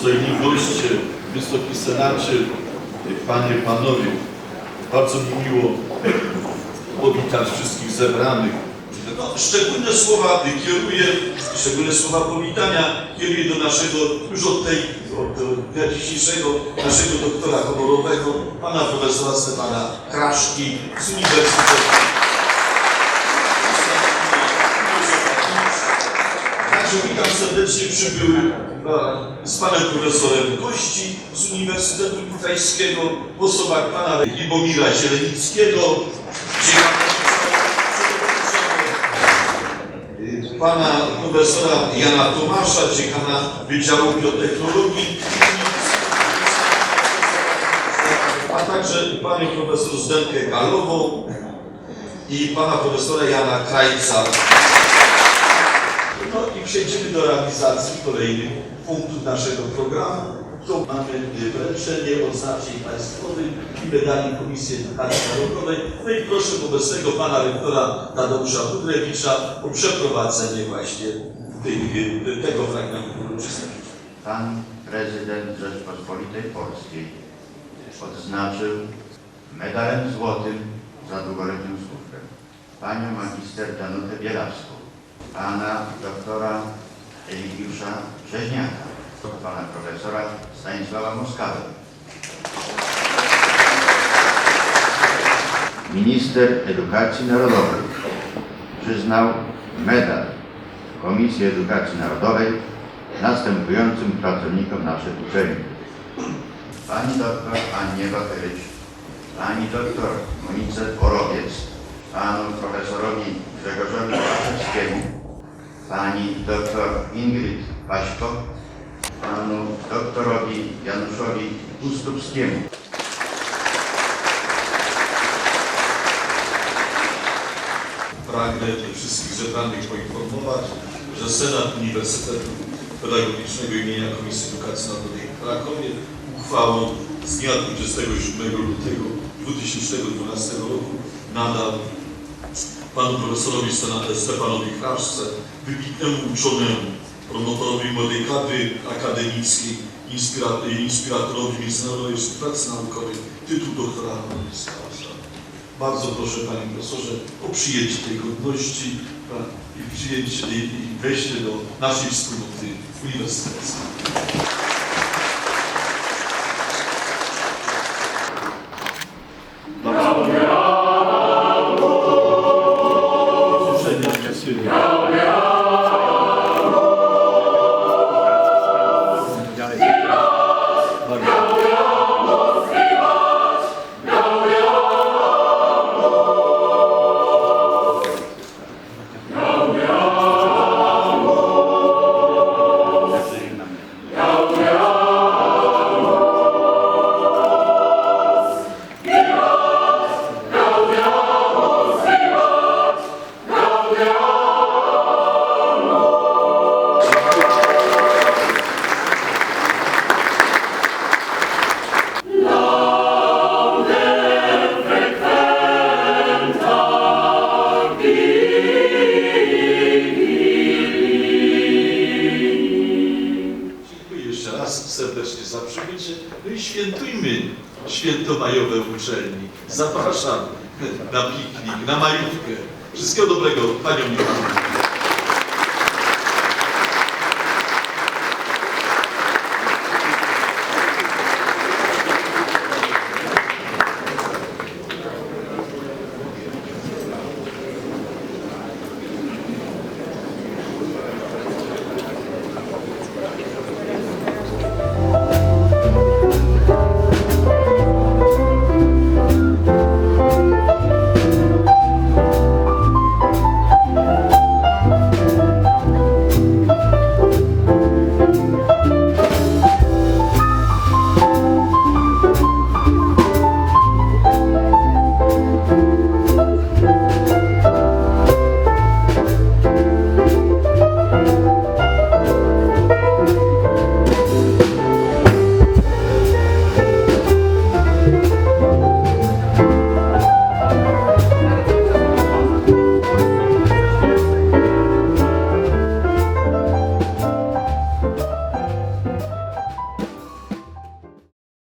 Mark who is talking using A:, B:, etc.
A: dostojni goście, Wysoki Senacie, Panie, Panowie, bardzo mi miło powitać wszystkich zebranych.
B: No, szczególne słowa kieruję, szczególne słowa powitania kieruję do naszego, już od tej, od dnia dzisiejszego, naszego doktora honorowego, pana profesora Stefana Kraszki z Uniwersytetu. Także witam serdecznie. Przybyły e, z panem profesorem gości z Uniwersytetu Gdańskiego w osobach pana Libomira Zielenickiego, pana profesora Jana Tomasza, dziekana Wydziału Biotechnologii, a także panią profesor Zdenkę Galową i pana profesora Jana Krajca. I przejdziemy do realizacji kolejnych punktów naszego programu. Tu mamy wręczenie odznaczeń państwowych i medali Komisji Edukacji Narodowej. No i proszę obecnego pana rektora Tadeusza Budrewicza o przeprowadzenie właśnie tych, tego fragmentu uroczystości.
C: Pan prezydent Rzeczpospolitej Polskiej odznaczył medalem złotym za długoletnią służbę panią magister Danutę Bielaską, pana doktora Eligiusza Rzeźniaka, pana profesora Stanisława Moskawę. Minister Edukacji Narodowej przyznał medal Komisji Edukacji Narodowej następującym pracownikom naszej uczelni. Pani doktor Annie Wacherycz, pani doktor Monice Borowiec, panu profesorowi Grzegorzowi pani doktor Ingrid Waśko, panu doktorowi Januszowi Ustupskiemu.
A: Pragnę wszystkich zebranych poinformować, że Senat Uniwersytetu Pedagogicznego imienia Komisji Edukacji Narodowej w Krakowie uchwałą z dnia 27 lutego 2012 roku nadal panu profesorowi Stefanowi Kraszce, wybitnemu uczonemu, promotorowi młodej kadry akademickiej, inspira- inspiratorowi międzynarodowej współpracy naukowej, tytuł doktora causa. Bardzo proszę Panie Profesorze o przyjęcie tej godności i przyjęcie i wejście do naszej wspólnoty uniwersyteckiej. Świętujmy święto majowe uczelni. Zapraszam na piknik, na majówkę. Wszystkiego dobrego Paniom i.